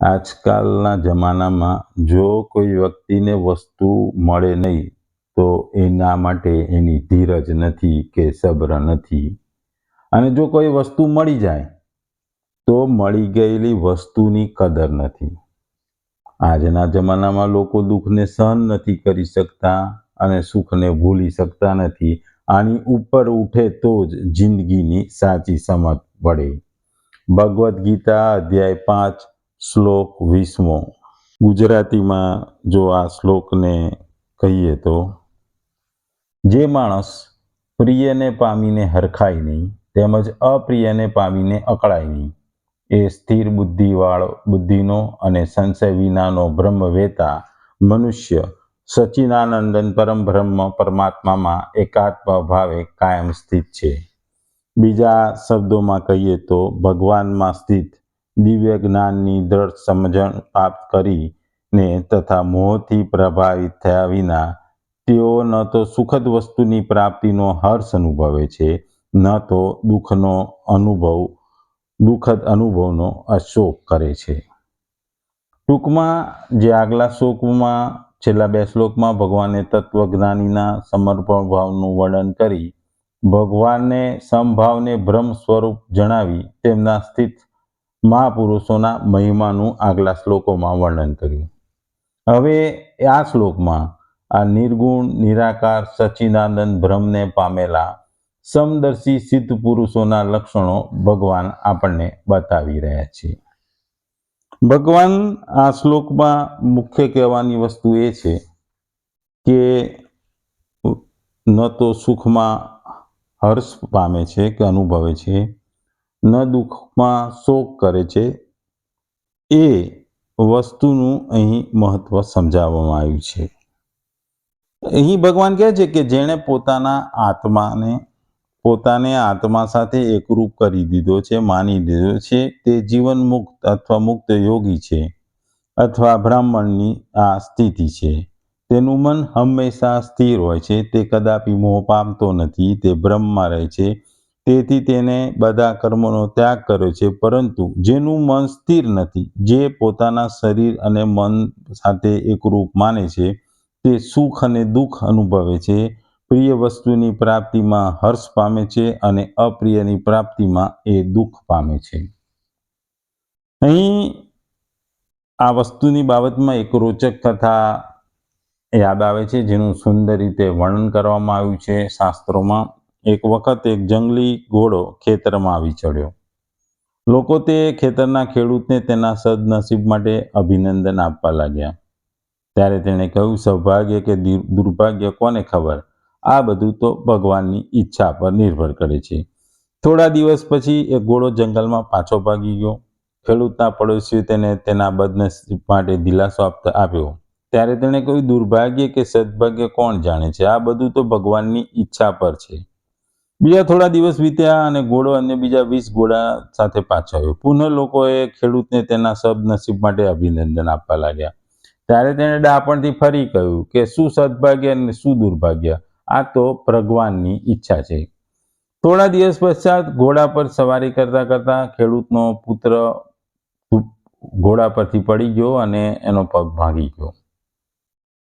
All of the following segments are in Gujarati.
આજકાલના જમાનામાં જો કોઈ વ્યક્તિને વસ્તુ મળે નહીં, તો એના માટે એની ધીરજ નથી કે સબ્ર નથી. અને જો કોઈ વસ્તુ મળી જાય, તો મળી ગયેલી વસ્તુની કદર નથી. આજના જમાનામાં લોકો દુઃખને સહન નથી કરી શકતા અને સુખને ભૂલી શકતા નથી. આની ઉપર ઉઠે તો જ જિંદગીની સાચી સમજ પડે. ભગવદ્ ગીતા અધ્યાય પાંચ શ્લોક વીસમો. ગુજરાતીમાં જો આ શ્લોકને કહીએ તો, જે માણસ પ્રિયને પામીને હરખાય નહીં, તેમજ અપ્રિયને પામીને અકળાય નહીં, એ સ્થિર બુદ્ધિવાળો, બુદ્ધિનો અને સંશય વિનાનો બ્રહ્મવેતા, મનુષ્ય સચિનાનંદન પરમ બ્રહ્મ પરમાત્મામાં એકાત્મ ભાવે કાયમ સ્થિત છે. બીજા શબ્દોમાં કહીએ તો, ભગવાનમાં સ્થિત દિવ્ય જ્ઞાનની દ્રઢ સમજણ પ્રાપ્ત કરીને તથા મોહથી પ્રભાવિત થયા વિના તેઓ ન તો સુખદ વસ્તુની પ્રાપ્તિનો હર્ષ અનુભવે છે, ન તો દુઃખનો અનુભવ, દુઃખદ અનુભવનો અશોક કરે છે. ટૂંકમાં જે આગલા શ્લોકમાં, છેલ્લા બે શ્લોકમાં ભગવાને તત્વજ્ઞાનીના સમર્પણ ભાવનું વર્ણન કરી ભગવાનને સમભાવને બ્રહ્મ સ્વરૂપ જણાવી તેમના સ્થિત મહાપુરુષોના મહિમાનું આગલા શ્લોકોમાં વર્ણન કર્યું. હવે આ શ્લોકમાં આ નિર્ગુણ, નિરાકાર સચ્ચિદાનંદ બ્રહ્મને પામેલા સમદર્શી સિદ્ધ પુરુષોના લક્ષણો ભગવાન આપણને બતાવી રહ્યા છે. ભગવાન આ શ્લોકમાં મુખ્ય કહેવાની વસ્તુ એ છે કે ન તો સુખમાં હર્ષ પામે છે કે અનુભવે છે. ન દુઃખમાં શોક કરે છે, એ વસ્તુનું અહીં મહત્વ સમજાવવામાં આવ્યું છે. અહીં ભગવાન કહે છે કે જેણે પોતાના આત્માને, પોતાને આત્મા સાથે એકરૂપ કરી દીધો છે, માની દીધો છે, તે જીવન મુક્ત અથવા મુક્ત યોગી છે અથવા બ્રાહ્મણની આ સ્થિતિ છે. તેનું મન હંમેશા સ્થિર હોય છે, તે કદાપી મોહ પામતો નથી, તે બ્રહ્મમાં રહે છે તેથી તેને બધા કર્મોનો ત્યાગ કર્યો છે, પરંતુ જેનું મન સ્થિર નથી, જે પોતાના શરીર અને મન સાથે એકરૂપ માને છે, તે સુખ અને દુઃખ અનુભવે છે. પ્રિય વસ્તુની પ્રાપ્તિમાં હર્ષ પામે છે અને અપ્રિયની પ્રાપ્તિમાં એ દુઃખ પામે છે. અહીં આ વસ્તુની બાબતમાં એક રોચક કથા યાદ આવે છે, જેનું સુંદર રીતે વર્ણન કરવામાં આવ્યું છે શાસ્ત્રોમાં. એક વખત એક જંગલી ઘોડો ખેતરમાં આવી ચડ્યો. લોકો તે ખેતરના ખેડૂતને તેના સદનસીબ માટે અભિનંદન આપવા લાગ્યા. ત્યારે તેણે કહ્યું, સૌભાગ્ય કે દુર્ભાગ્ય, કોને ખબર? આ બધું તો ભગવાનની ઈચ્છા પર નિર્ભર કરે છે. થોડા દિવસ પછી એ ઘોડો જંગલમાં પાછો ભાગી ગયો. ખેડૂતના પડોશીઓ તેને તેના બદનસીબ માટે દિલાસો આપતા, આપ્યો. ત્યારે તેણે કહ્યું, દુર્ભાગ્ય કે સદભાગ્ય કોણ જાણે છે? આ બધું તો ભગવાનની ઈચ્છા પર છે. બીજા થોડા દિવસ વીત્યા અને ઘોડો અન્ય બીજા વીસ ઘોડા સાથે પાછો આવ્યો. પુનઃ લોકોએ ખેડૂતને તેના સદનસીબ માટે અભિનંદન આપવા લાગ્યા. ત્યારે તેણે ડાપણથી ફરી કહ્યું કે, શું સદભાગ્ય અને શું દુર્ભાગ્ય? આ તો ભગવાનની ઈચ્છા છે. થોડા દિવસ પશ્ચાત ઘોડા પર સવારી કરતા કરતા ખેડૂતનો પુત્ર ઘોડા પરથી પડી ગયો અને એનો પગ ભાંગી ગયો.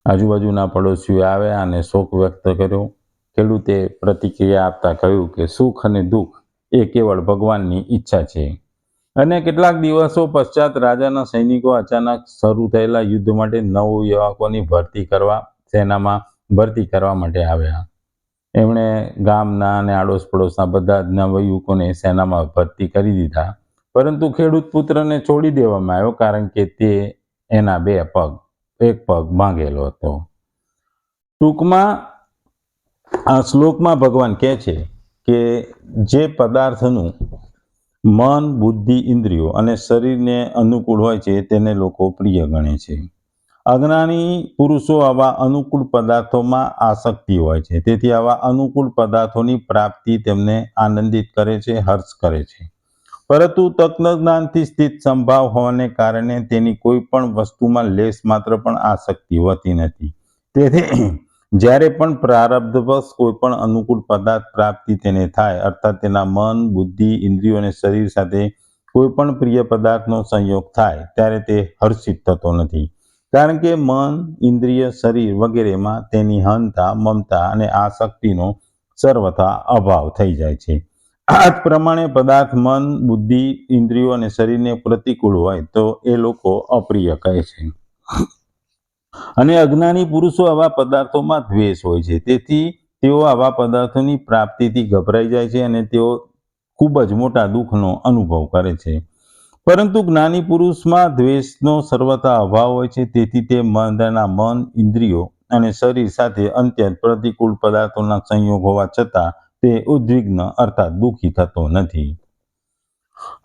આજુબાજુના પડોશીઓ આવ્યા અને શોક વ્યક્ત કર્યો. ખેડૂતે પ્રતિક્રિયા આપતા કહ્યું કે સુખ અને દુઃખ એ કેવળ ભગવાનની ઈચ્છા છે. અને કેટલાક દિવસો પશ્ચાત રાજાના સૈનિકો અચાનક શરૂ થયેલા યુદ્ધ માટે નવ યુવકોની ભરતી કરવા, સેનામાં ભરતી કરવા માટે આવ્યા. એમણે ગામના અને આડોશ પડોશના બધા જ નવયુવકોને સેનામાં ભરતી કરી દીધા. પરંતુ ખેડૂત પુત્રને છોડી દેવામાં આવ્યો કારણ કે તે એના બે પગ, એક પગ ભાંગેલો હતો. ટૂંકમાં આ શ્લોકમાં ભગવાન કહે છે કે જે પદાર્થનું મન, બુદ્ધિ, ઇન્દ્રિયો અને શરીરને અનુકૂળ હોય છે તેને લોકો પ્રિય ગણે છે. અજ્ઞાની પુરુષો આવા અનુકૂળ પદાર્થોમાં આસક્તિ હોય છે. તેથી આવા અનુકૂળ પદાર્થોની પ્રાપ્તિ તેમને આનંદિત કરે છે, હર્ષ કરે છે. પરંતુ તત્વજ્ઞાનથી સ્થિત સંભાવ હોવાને કારણે તેની કોઈ પણ વસ્તુમાં લેશ માત્ર પણ આસક્તિ હોતી નથી. તેથી જ્યારે પણ પ્રારબ્ધવશ કોઈ પણ અનુકૂળ પદાર્થ પ્રાપ્તિ તેને થાય, અર્થાત તેના મન, બુદ્ધિ, ઇન્દ્રિયો અને શરીર સાથે કોઈ પણ પ્રિય પદાર્થનો સંયોગ થાય, ત્યારે તે હર્ષિત થતો નથી. કારણ કે મન, ઇન્દ્રિય, શરીર વગેરેમાં તેની હંતા, મમતા અને આસક્તિનો સર્વથા અભાવ થઈ જાય છે. આ પ્રમાણે પદાર્થ મન, બુદ્ધિ, ઇન્દ્રિયો અને શરીરને પ્રતિકૂળ હોય તો એ લોકો અપ્રિય કહે છે. અને અજ્ઞાની પુરુષો આવા પદાર્થોમાં દ્વેષ હોય છે. તેથી તેઓ આવા પદાર્થોની પ્રાપ્તિથી ગભરાઈ જાય છે અને તેઓ ખૂબ જ મોટા દુઃખનો અનુભવ કરે છે. પરંતુ જ્ઞાની પુરુષમાં દ્વેષનો સર્વથા અભાવ હોય છે. તેથી તે મનના મન, ઇન્દ્રિયો અને શરીર સાથે અત્યંત પ્રતિકૂળ પદાર્થોના સંયોગ હોવા છતાં તે ઉદ્વિગ્ન અર્થાત દુઃખી થતો નથી.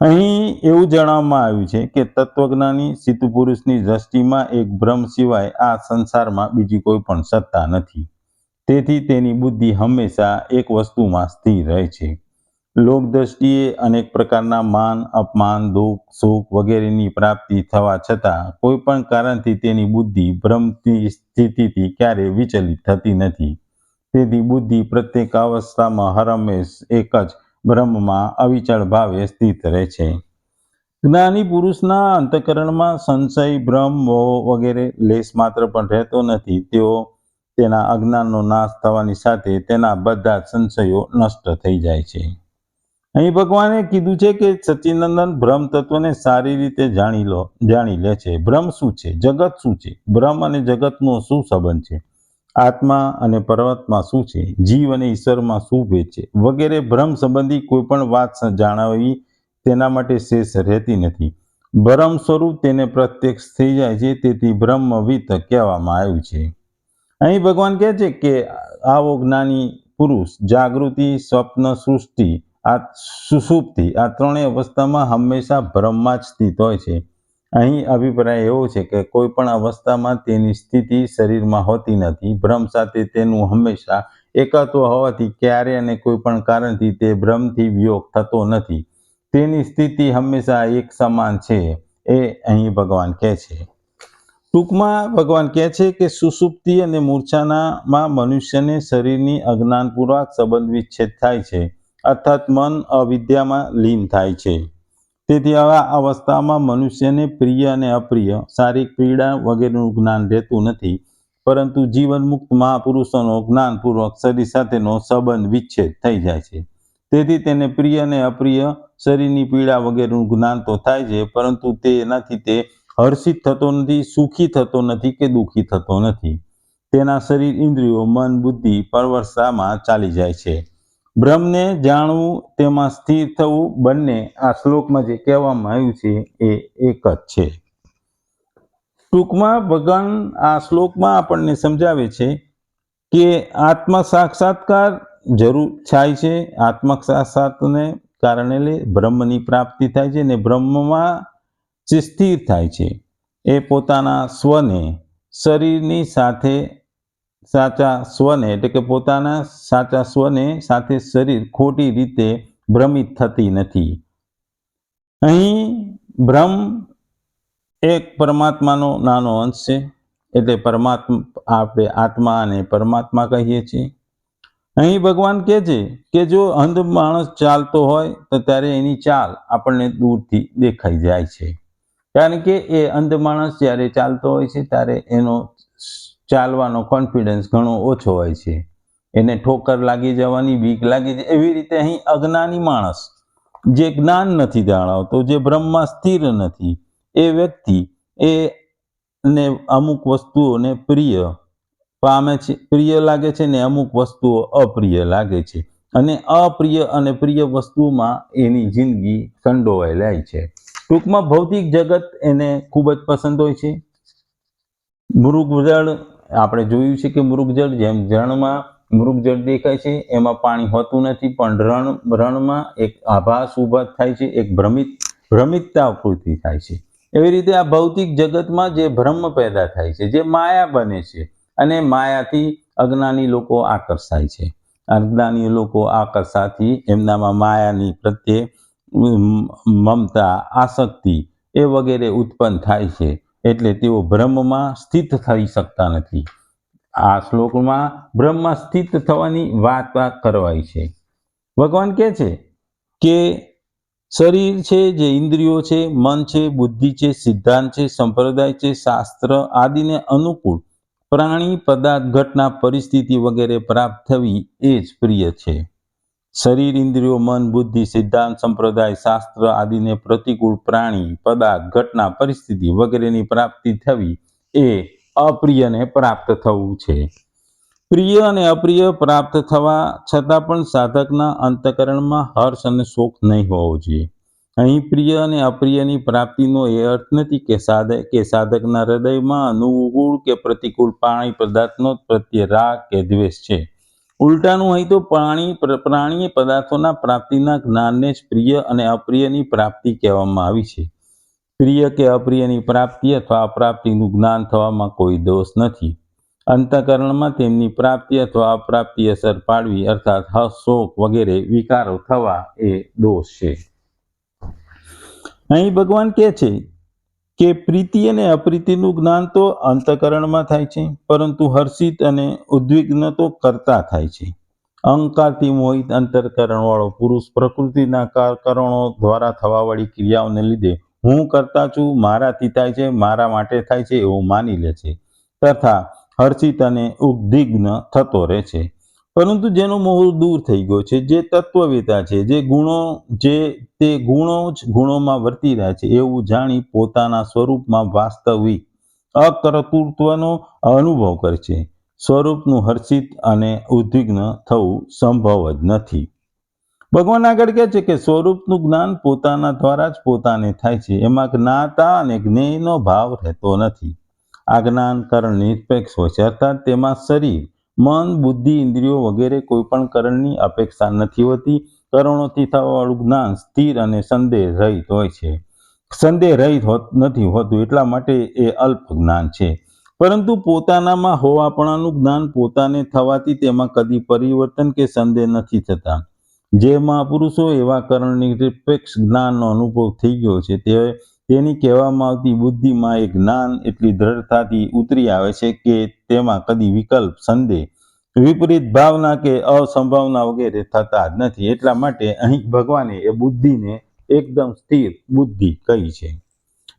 અહીં એવું જણાવવામાં આવ્યું છે કે તત્વજ્ઞાની સિદ્ધ પુરુષની દ્રષ્ટિમાં એક ભ્રમ સિવાય આ સંસારમાં બીજી કોઈ પણ સત્તા નથી. તેથી તેની બુદ્ધિ હંમેશા એક વસ્તુમાં સ્થિર રહે છે. લોકદ્રષ્ટિએ અનેક પ્રકારના માન, અપમાન, દુઃખ, સુખ વગેરેની પ્રાપ્તિ થવા છતાં કોઈ પણ કારણથી તેની બુદ્ધિ ભ્રમની સ્થિતિથી ક્યારેય વિચલિત થતી નથી. તેથી બુદ્ધિ પ્રત્યેક અવસ્થામાં હરમેશ એક જ બ્રહ્મમાં અવિચળ ભાવે સ્થિત રહે છે. જ્ઞાની પુરુષના અંતકરણમાં સંશય, ભ્રમ વગેરે લેશ માત્ર પણ રહેતો નથી. તેઓ તેના અજ્ઞાનનો નાશ થવાની સાથે તેના બધા સંશયો નષ્ટ થઈ જાય છે. અહીં ભગવાને કીધું છે કે સચિનંદન ભ્રમ તત્વને સારી રીતે જાણી લો, જાણી લે છે. ભ્રમ શું છે? જગત શું છે? ભ્રમ અને જગતનો શું સંબંધ છે? આત્મા અને પરમાત્મા શું છે? જીવ અને ઈશ્વરમાં શું ભેદ છે? વગેરે ભ્રમ સંબંધી કોઈ પણ વાત જાણાવી તેના માટે શેષ રહેતી નથી. ભ્રમ સ્વરૂપ તેને પ્રત્યક્ષ થઈ જાય છે, તેથી બ્રહ્મવિત કહેવામાં આવ્યું છે. અહીં ભગવાન કહે છે કે, આવો જ્ઞાની પુરુષ, જાગૃતિ, સ્વપ્ન, સૃષ્ટિ, આ સુસુપ્તિ, આ ત્રણેય અવસ્થામાં હંમેશા બ્રહ્મમાં જ સ્થિત હોય છે. અહીં અભિપ્રાય એવો છે કે કોઈ પણ અવસ્થામાં તેની સ્થિતિ શરીરમાં હોતી નથી. ભ્રમ સાથે તેનું હંમેશા એકત્વ હોવાથી ક્યારે અને કોઈ પણ કારણથી તે ભ્રમથી વિયોગ થતો નથી. તેની સ્થિતિ હંમેશા એક સમાન છે એ અહીં ભગવાન કહે છે. ટૂંકમાં ભગવાન કહે છે કે સુસુપ્તિ અને મૂર્છાનામાં મનુષ્યને શરીરની અજ્ઞાનપૂર્વક સંબંધ વિચ્છેદ થાય છે. અર્થાત મન અવિદ્યામાં લીન થાય છે. તેથી આવા અવસ્થામાં મનુષ્યને પ્રિય અને અપ્રિય, શારીરિક પીડા વગેરેનું જ્ઞાન રહેતું નથી, પરંતુ જીવન મુક્ત મહાપુરુષોનો જ્ઞાનપૂર્વક શરીર સાથેનો સંબંધ વિચ્છેદ થઈ જાય છે. તેથી તેને પ્રિય અને અપ્રિય શરીરની પીડા વગેરેનું જ્ઞાન તો થાય છે, પરંતુ તેનાથી તે હર્ષિત થતો નથી, સુખી થતો નથી કે દુઃખી થતો નથી. તેના શરીર ઇન્દ્રિયો, મન, બુદ્ધિ પરવરસામાં ચાલી જાય છે. બ્રહ્મને જાણવું, તેમાં સ્થિર થવું બંને આ શ્લોકમાં જે કહેવામાં આવ્યું છે એ એક જ છે. ટૂંકમાં ભગવાન આ શ્લોકમાં આપણને સમજાવે છે કે આત્મ સાક્ષાત્કાર જરૂર થાય છે. આત્મ સાક્ષાત્ને કારણે લે બ્રહ્મની પ્રાપ્તિ થાય છે ને બ્રહ્મમાં જે સ્થિર થાય છે એ પોતાના સ્વને શરીરની સાથે સાચા સ્વને, એટલે કે પોતાના સાચા સ્વને સાથે શરીર ખોટી રીતે ભ્રમિત થતી નથી. અહીં ભ્રમ એક પરમાત્માનો નાનો અંશ છે, એટલે પરમાત્મા, આપણે આત્મા અને પરમાત્મા કહીએ છીએ. અહીં ભગવાન કહે છે કે જો અંધ માણસ ચાલતો હોય, તો ત્યારે એની ચાલ આપણને દૂરથી દેખાઈ જાય છે. કારણ કે એ અંધ માણસ જ્યારે ચાલતો હોય છે, ત્યારે એનો ચાલવાનો કોન્ફિડન્સ ઘણો ઓછો હોય છે. એને ઠોકર લાગી જવાની, બીક લાગી જાય, એવી રીતે અહીં અજ્ઞાની માણસ જે જ્ઞાન નથી જાણવતો જે બ્રહ્મમાં સ્થિર નથી, એ વ્યક્તિ એ ને અમુક વસ્તુઓને પ્રિય પામે છે, પ્રિય લાગે છે ને અમુક વસ્તુઓ અપ્રિય લાગે છે. અને અપ્રિય અને પ્રિય વસ્તુમાં એની જિંદગી સંડોવાઈ જાય છે. ટૂંકમાં ભૌતિક જગત એને ખૂબ જ પસંદ હોય છે. મૃગજળ આપણે જોયું છે કે મૃગજળ જેમ રણમાં મૃગજળ દેખાય છે, એમાં પાણી હોતું નથી, પણ રણ, રણમાં એક આભાસ ઊભા થાય છે, એક ભ્રમિત ભ્રમિતતા પૂરતી થાય છે. એવી રીતે આ ભૌતિક જગતમાં જે ભ્રમ પેદા થાય છે, જે માયા બને છે, અને માયાથી અજ્ઞાની લોકો આકર્ષાય છે. અજ્ઞાની લોકો આકર્ષાથી એમનામાં માયાની પ્રત્યે મમતા, આસક્તિ એ વગેરે ઉત્પન્ન થાય છે. એટલે તેઓ બ્રહ્મમાં સ્થિત થઈ શકતા નથી. આ શ્લોકમાં બ્રહ્મમાં સ્થિત થવાની વાત કરવાય છે. ભગવાન કહે છે કે શરીર છે, જે ઇન્દ્રિયો છે, મન છે, બુદ્ધિ છે, સિદ્ધાંત છે, સંપ્રદાય છે, શાસ્ત્ર આદિને અનુકૂળ પ્રાણી પદાર્થ ઘટના પરિસ્થિતિ વગેરે પ્રાપ્ત થવી એ જ પ્રિય છે. શરીર, ઇન્દ્રિયો, મન, બુદ્ધિ, સિદ્ધાંત, સંપ્રદાય, શાસ્ત્ર આદિને પ્રતિકૂળ પ્રાણી, પદાર્થ, ઘટના, પરિસ્થિતિ વગેરેની પ્રાપ્તિ થવી એ અપ્રિયને પ્રાપ્ત થવું છે. પ્રિય અને અપ્રિય પ્રાપ્ત થવા છતાં પણ સાધકના અંતકરણમાં હર્ષ અને શોક નહીં હોવો જોઈએ. અહીં પ્રિય અને અપ્રિયની પ્રાપ્તિનો એ અર્થ નથી કે સાધક કે સાધકના હૃદયમાં અનુકૂળ કે પ્રતિકૂળ પ્રાણી પદાર્થનો પ્રત્યે રાગ કે દ્વેષ છે. ઉલટાનું અહીં તો પ્રાણી, પ્ર- પ્રાણીય પદાર્થોના પ્રાપ્તિના જ્ઞાનને જ પ્રિય અને અપ્રિયની પ્રાપ્તિ કહેવામાં આવી છે. પ્રિય કે અપ્રિયની પ્રાપ્તિ અથવા અપ્રાપ્તિનું જ્ઞાન થવામાં કોઈ દોષ નથી. અંતઃકરણમાં તેમની પ્રાપ્તિ અથવા અપ્રાપ્તિ અસર પાડવી અર્થાત હર્ષ શોક વગેરે વિકારો થવા એ દોષ છે. અહીં ભગવાન કહે છે કે પ્રીતિ અને અપ્રીતિનું જ્ઞાન તો અંતકરણમાં થાય છે, પરંતુ હર્ષિત અને ઉદ્વિગ્ન તો કરતા થાય છે. અહંકારથી મોહિત અંતરકરણ વાળો પુરુષ પ્રકૃતિના કાર- કારણો દ્વારા થવાવાળી ક્રિયાઓને લીધે હું કરતા છું, મારાથી થાય છે, મારા માટે થાય છે એવું માની લે છે, તથા હર્ષિત અને ઉદ્વિગ્ન થતો રહે છે. પરંતુ જેનો મોહ દૂર થઈ ગયો છે, જે તત્વવેતા છે, જે ગુણો, જે તે ગુણો જ ગુણોમાં વર્તી રહ્યા છે, એવું જાણી પોતાના સ્વરૂપમાં વાસ્તવિક અકર્તૃત્વનો અનુભવ કરે છે. સ્વરૂપનું હર્ષિત અને ઉદ્વિગ્ન થવું સંભવ જ નથી. ભગવાન આગળ કહે છે કે સ્વરૂપનું જ્ઞાન પોતાના દ્વારા જ પોતાને થાય છે, એમાં જ્ઞાતા અને જ્ઞેયનો ભાવ રહેતો નથી. આ જ્ઞાન કરણ નિરપેક્ષ હોય છે, અર્થાત તેમાં શરીર મન, બુદ્ધિ, ઇન્દ્રિયો વગેરે કોઈ પણ કરણની અપેક્ષા નથી હોતી. કરણોથી થવાવાળું જ્ઞાન સ્થિર અને સંદેહ રહિત હોય છે. સંદેહ રહિત હોત, નથી હોતું એટલા માટે એ અલ્પ જ્ઞાન છે. પરંતુ પોતાનામાં હોવાપણાનું જ્ઞાન પોતાને થવાથી તેમાં કદી પરિવર્તન કે સંદેહ નથી થતા. જે મહાપુરુષો એવા કરણની નિરપેક્ષ જ્ઞાનનો અનુભવ થઈ ગયો છે, તે તેની કહેવામાં આવતી બુદ્ધિમાં એ જ્ઞાન એટલી દ્રઢતાથી ઉતરી આવે છે કે તેમાં કદી વિકલ્પ, સંદેહ, વિપરીત ભાવના કે અસંભાવના વગેરે થતા જ નથી. એટલા માટે અહીં ભગવાને એ બુદ્ધિને એકદમ સ્થિર બુદ્ધિ કહી છે.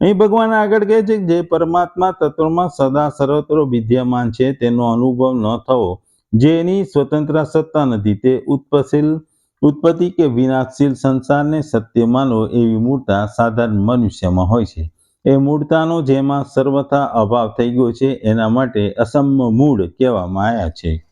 અહીં ભગવાન આગળ કહે છે કે જે પરમાત્મા તત્વમાં સદા સર્વત્ર વિદ્યમાન છે, તેનો અનુભવ ન થવો, જેની સ્વતંત્ર સત્તા નથી, તે ઉત્પશીલ ઉત્પત્તિ કે વિનાશશીલ સંસારને સત્ય માનો એવી મૂળતા સાધારણ મનુષ્યમાં હોય છે. એ મૂળતાનો જેમાં સર્વથા અભાવ થઈ ગયો છે, એના માટે અસમ્ય મૂળ કહેવામાં આવ્યા છે.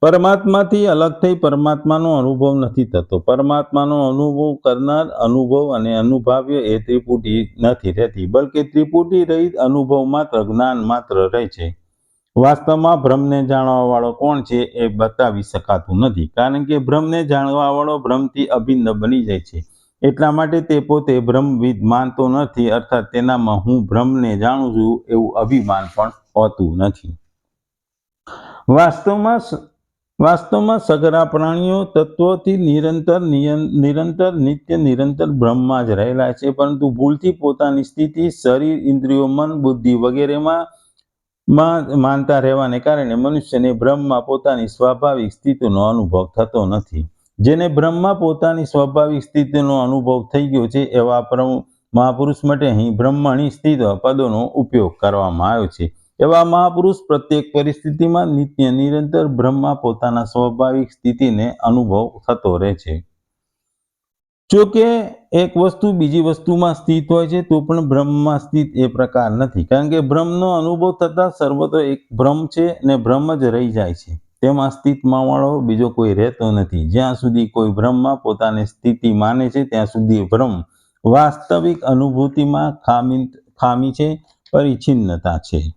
પરમાત્માથી અલગ થઈ પરમાત્માનો અનુભવ નથી થતો. પરમાત્માનો અનુભવ કરનાર અનુભવ અને અનુભાવ્ય એ ત્રિપુટી નથી રહેતી, બલકે ત્રિપુટી રહિત અનુભવ માત્ર જ્ઞાન માત્ર રહે છે. વાસ્તવમાં ભ્રમને જાણવા વાળો કોણ છે એ બતાવી શકાતું નથી. કારણ કે ભ્રમને જાણવા વાળો ભ્રમથી અભિન્ન બની જાય છે. એટલા માટે તે પોતે ભ્રમવિદ માનતો નથી, અર્થાત તેનામાં હું ભ્રમને જાણું છું એવું અભિમાન પણ હોતું નથી. વાસ્તવમાં વાસ્તવમાં સગરા પ્રાણીઓ તત્વોથી નિરંતર નિરંતર, નિત્ય નિરંતર બ્રહ્મમાં જ રહેલા છે, પરંતુ ભૂલથી પોતાની સ્થિતિ, શરીર, ઇન્દ્રિયો, મન, બુદ્ધિ વગેરેમાં માનતા રહેવાને કારણે મનુષ્યને બ્રહ્મમાં પોતાની સ્વાભાવિક સ્થિતિનો અનુભવ થતો નથી. જેને બ્રહ્મમાં પોતાની સ્વાભાવિક સ્થિતિનો અનુભવ થઈ ગયો છે, એવા મહાપુરુષ માટે અહીં બ્રહ્મણી સ્થિત પદોનો ઉપયોગ કરવામાં આવ્યો છે. એવા મહાપુરુષ પ્રત્યેક પરિસ્થિતિમાં નિત્ય નિરંતર બ્રહ્મમાં પોતાના સ્વાભાવિક સ્થિતિને અનુભવ થતો રહે છે. જો કે એક વસ્તુ બીજી વસ્તુમાં સ્થિત હોય છે, તો પણ બ્રહ્મમાં સ્થિત એ પ્રકાર નથી. કારણ કે બ્રહ્મનો અનુભવ થતાં સર્વત્ર એક બ્રહ્મ છે ને બ્રહ્મ જ રહી જાય છે. તેમાં સ્થિતમાં વાળો બીજો કોઈ રહેતો નથી. જ્યાં સુધી કોઈ બ્રહ્મમાં પોતાની સ્થિતિ માને છે, ત્યાં સુધી બ્રહ્મ વાસ્તવિક અનુભૂતિમાં ખામી ખામી છે, પરિચ્છિન્નતા છે.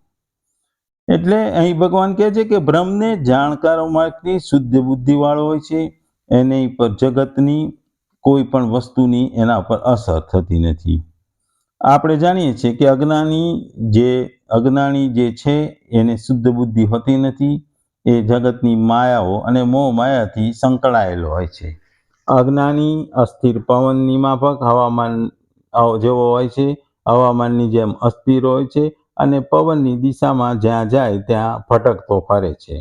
એટલે અહીં ભગવાન કહે છે કે બ્રહ્મને જાણકારો માર્ગની શુદ્ધ બુદ્ધિવાળો હોય છે. એની પર જગતની કોઈ પણ વસ્તુની એના પર અસર થતી નથી. આપણે જાણીએ છીએ કે અજ્ઞાની જે અજ્ઞાની જે છે, એને શુદ્ધ બુદ્ધિ હોતી નથી. એ જગતની માયાઓ અને મોહ માયાથી સંકળાયેલો હોય છે. અજ્ઞાની અસ્થિર પવનની માફક હવામાન જેવો હોય છે. હવામાનની જેમ અસ્થિર હોય છે અને પવનની દિશામાં જ્યાં જાય ત્યાં ભટકતો ફરે છે.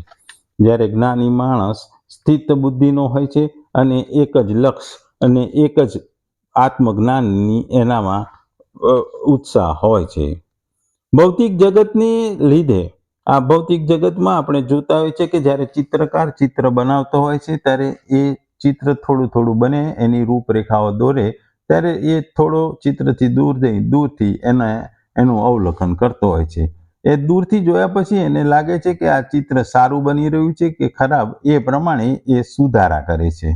જ્યારે જ્ઞાની માણસ સ્થિત બુદ્ધિનો હોય છે અને એક જ લક્ષ્ય અને એક જ આત્મજ્ઞાનની એનામાં ઉત્સાહ હોય છે. ભૌતિક જગતની લીધે, આ ભૌતિક જગતમાં આપણે જોતા હોય છે કે જ્યારે ચિત્રકાર ચિત્ર બનાવતો હોય છે, ત્યારે એ ચિત્ર થોડું થોડું બને, એની રૂપરેખાઓ દોરે, ત્યારે એ થોડો ચિત્રથી દૂર જઈ, દૂરથી એને, એનું અવલોકન કરતો હોય છે. એ દૂરથી જોયા પછી એને લાગે છે કે આ ચિત્ર સારું બની રહ્યું છે કે ખરાબ, એ પ્રમાણે એ સુધારા કરે છે.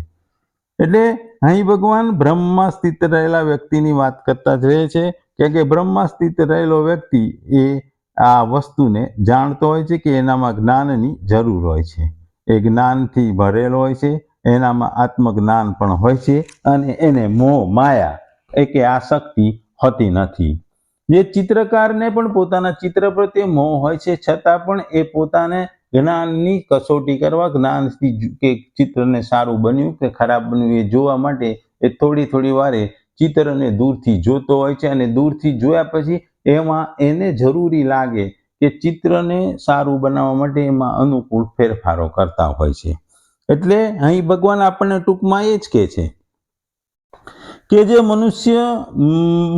એટલે અહીં ભગવાન બ્રહ્મમાં સ્થિત રહેલા વ્યક્તિની વાત કરતા જ રહે છે કે કે બ્રહ્મમાં સ્થિત રહેલો વ્યક્તિ એ આ વસ્તુને જાણતો હોય છે કે એનામાં જ્ઞાનની જરૂર હોય છે. એ જ્ઞાનથી ભરેલો હોય છે, એનામાં આત્મજ્ઞાન પણ હોય છે અને એને મોહ, માયા એ કે આસક્તિ હોતી નથી. જે ચિત્રકારને પણ પોતાના ચિત્ર પ્રત્યે મોહ હોય છે, છતાં પણ એ પોતાને જ્ઞાનની કસોટી કરવા, જ્ઞાનથી કે ચિત્રને સારું બન્યું કે ખરાબ બન્યું એ જોવા માટે એ થોડી થોડી વારે ચિત્રને દૂરથી જોતો હોય છે અને દૂરથી જોયા પછી એમાં એને જરૂરી લાગે કે ચિત્રને સારું બનાવવા માટે એમાં અનુકૂળ ફેરફારો કરતા હોય છે. એટલે અહીં ભગવાન આપણને ટૂંકમાં એ જ કહે છે કે જે મનુષ્ય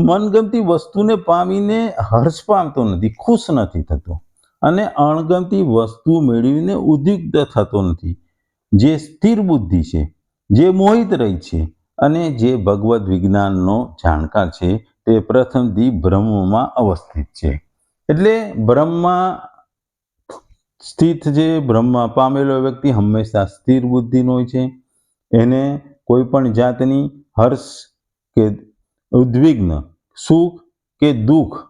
મનગમતી વસ્તુને પામીને હર્ષ પામતો નથી, ખુશ નથી થતો. અને અણગમતી વસ્તુ મેળવીને ઉદ્વિગ્ન થતો નથી. જે સ્થિર બુદ્ધિ છે, જે મોહિત રહી છે અને જે ભગવદ્ વિજ્ઞાનનો જાણકાર છે, તે પ્રથમથી બ્રહ્મમાં અવસ્થિત છે. એટલે બ્રહ્મમાં સ્થિત જે બ્રહ્મમાં પામેલો વ્યક્તિ હંમેશા સ્થિર બુદ્ધિનો હોય છે. એને કોઈ પણ જાતની હર્ષ કે ઉદ્વિગ્ન, સુખ કે દુઃખ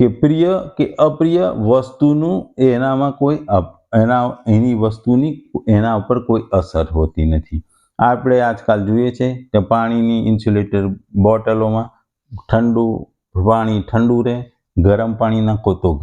કે પ્રિય કે અપ્રિય વસ્તુનું એનામાં કોઈ એના, એની વસ્તુની એના ઉપર કોઈ અસર હોતી નથી. આપણે આજકાલ જોઈએ છે કે પાણીની ઇન્સ્યુલેટર બોટલોમાં ઠંડુ, પાણી ઠંડુ રહે, ગરમ પાણી નાખો તો